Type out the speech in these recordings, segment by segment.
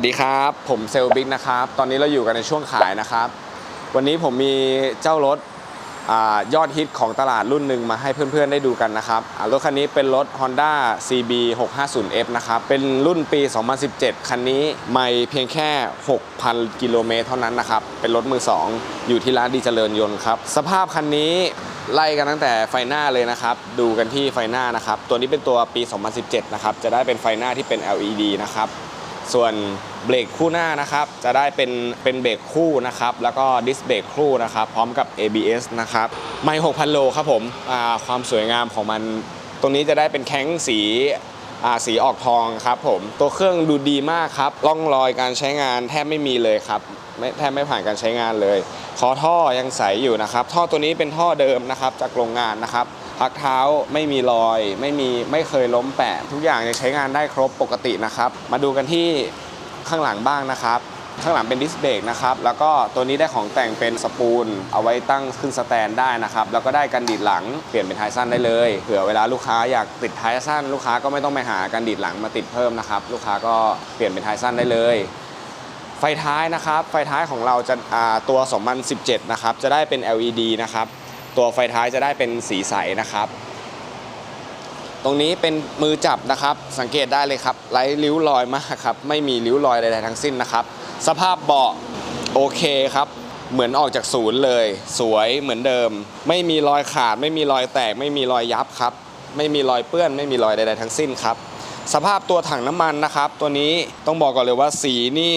วัสดีครับ ผมเซลบิ๊กนะครับ ตอนนี้เราอยู่กันในช่วงขายนะครับ วันนี้ผมมีเจ้ารถอยอดฮิตของตลาดรุ่นหนึ่งมาให้เพื่อนๆได้ดูกันนะครับรถคันนี้เป็นรถ Honda CB 650F นะครับ เป็นรุ่นปี 2017 คันนี้ไม่เพียงแค่ 6,000 กิโลเมตรเท่านั้นนะครับ เป็นรถมือ 2 อยู่ที่ร้านดีเจริญยนต์ครับ สภาพคันนี้ไล่กันตั้งแต่ไฟหน้าเลยนะครับ ดูกันที่ไฟหน้านะครับ ตัวนี้เป็นตัวปี 2017 นะครับ จะได้เป็นไฟหน้าที่เป็น LED นะครับ ส่วน เบรกคู่หน้านะครับ จะได้เป็นเป็นเบรกคู่นะครับ แล้วก็ดิสเบรกคู่นะครับ พร้อมกับ ABS นะครับ ไม่6,000 โลครับผมความสวยงามของมัน ตรงนี้จะได้เป็นแข้งสีสีออกทองครับผม ตัวเครื่องดูดีมากครับร่องรอยการใช้งานแทบไม่มีเลยครับไม่แทบไม่ผ่านการใช้งานเลย คอท่อยังใสอยู่นะครับ ท่อตัวนี้เป็นท่อเดิมนะครับ จากโรงงานนะครับพักเท้าไม่มีรอย ไม่มีไม่เคยล้มแปะ ทุกอย่างยังใช้งานได้ครบปกตินะครับ มาดูกันที่ ข้างหลังบ้างนะครับ ข้างหลังเป็นดิสเบรกนะครับ แล้วก็ตัวนี้ได้ของแต่งเป็นสปูล เอาไว้ตั้งขึ้นสแตนได้นะครับ แล้วก็ได้กันดีดหลังเปลี่ยนเป็นท้ายสั้นได้เลย เผื่อเวลาลูกค้าอยากติดท้ายสั้น ลูกค้าก็ไม่ต้องไปหากันดีดหลังมาติดเพิ่มนะครับ ลูกค้าก็เปลี่ยนเป็นท้ายสั้นได้เลยไฟท้ายนะครับ ไฟท้ายของเราจะอ่าตัว 2017 นะครับ จะได้เป็น LED นะครับ ตัวไฟท้ายจะได้เป็นสีใสนะครับ รงนี้เป็นมือจับนะครับ สังเกตได้เลยครับไร้ริ้วรอยมากครับ ไม่มีริ้วรอยใดๆทั้งสิ้นนะครับ สภาพเบาะโอเคครับ เหมือนออกจากศูนย์เลย สวยเหมือนเดิม ไม่มีรอยขาด ไม่มีรอยแตก ไม่มีรอยยับครับ ไม่มีรอยเปื้อน ไม่มีรอยใดๆทั้งสิ้นครับสภาพตัวถังน้ำมันนะครับ ตัวนี้ต้องบอกก่อนเลยว่าสีนี่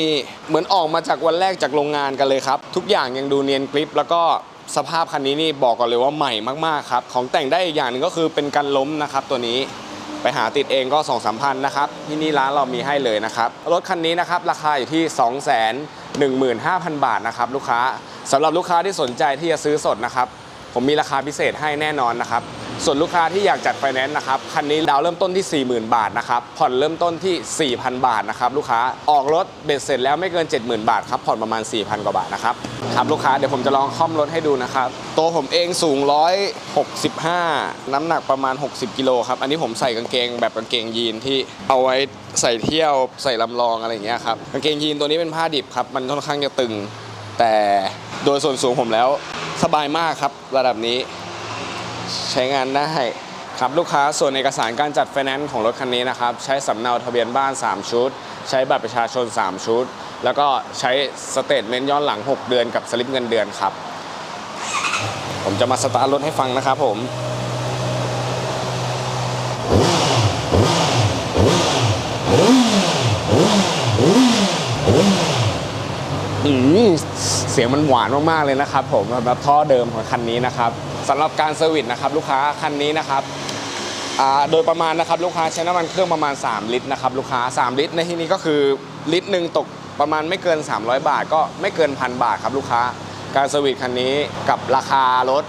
เหมือนออกมาจากวันแรกจากโรงงานกันเลยครับ ทุกอย่างยังดูเนียนกริปแล้วก็ สภาพคันนี้นี่บอกก่อนเลยว่าใหม่มากๆครับ ของแต่งได้อีกอย่างหนึ่งก็คือเป็นกันล้มนะครับตัวนี้ไปหาติดเองก็2 3 0 0พันนะครับ ที่นี่ร้านเรามีให้เลยนะครับ รถคันนี้นะครับราคาอยู่ที่ 2 1 5 0 0 0 บาทนะครับลูกค้าสำหรับลูกค้าที่สนใจที่จะซื้อสดนะครับ ผมมีราคาพิเศษให้แน่นอนนะครับ ส่วนลูกค้าที่อยากจัดไฟแนนซ์นะครับคันนี้ดาวเริ่มต้นที่ 40,000 บาทนะครับผ่อนเริ่มต้นที่ 4,000 บาทนะครับลูกค้าออกรถเบ็ดเสร็จแล้วไม่เกิน 70,000 บาทครับผ่อนประมาณ 4,000 กว่าบาทนะครับครับลูกค้าเดี๋ยวผมจะลองค่อมรถให้ดูนะครับตัวผมเองสูง 165 น้ำหนักประมาณ 60 กิโลครับอันนี้ผมใส่กางเกงแบบกางเกงยีนที่เอาไว้ใส่เที่ยวใส่ลำลองอะไรอย่างเงี้ยครับกางเกงยีนตัวนี้เป็นผ้าดิบครับมันค่อนข้างจะตึง แต่โดยส่วนสูงผมแล้วสบายมากครับระดับนี้ ใช้งานได้ครับลูกค้าส่วนเอกสารการจัดไฟแนนซ์ของรถคันนี้นะครับ ใช้สำเนาทะเบียนบ้าน 3 ชุด ใช้บัตรประชาชน 3 ชุด แล้วก็ใช้สเตทเมนต์ย้อนหลัง 6 เดือนกับสลิปเงินเดือนครับ ผมจะมาสตาร์ทรถให้ฟังนะครับผมอืมเสียงมันหวานมาก ๆ เลยนะครับผมสำหรับท่อเดิมของคันนี้นะครับ สำหรับการเซอร์วิสนะครับลูกค้าคันนี้นะครับโดยประมาณนะครับลูกค้าใช้น้ำมันเครื่องประมาณ 3 ลิตรนะครับลูกค้า 3 ลิตร ในที่นี้ก็คือลิตรหนึ่งตกประมาณไม่เกิน 300 บาท ก็ไม่เกินพันบาทครับลูกค้าการเซอร์วิสคันนี้กับราคารถ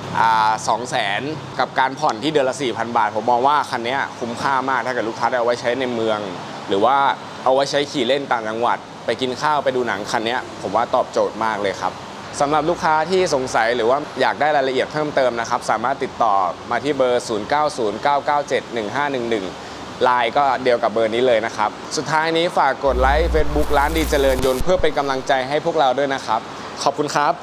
สองแสนกับการผ่อนที่เดือนละ 4,000 บาท ผมมองว่าคันนี้คุ้มค่ามากถ้าเกิดลูกค้าได้เอาไว้ใช้ในเมือง หรือว่าเอาไว้ใช้ขี่เล่นต่างจังหวัด ไปกินข้าวไปดูหนังคันนี้ผมว่าตอบโจทย์มากเลยครับ สำหรับลูกค้าที่สงสัยหรือว่าอยากได้รายละเอียดเพิ่มเติมนะครับ สามารถติดต่อมาที่เบอร์ 0909971511ไลน์ก็เดียวกับเบอร์นี้เลยนะครับ สุดท้ายนี้ฝากกดไลค์ Facebook ร้านดีเจริญยนต์เพื่อเป็นกำลังใจให้พวกเราด้วยนะครับ ขอบคุณครับ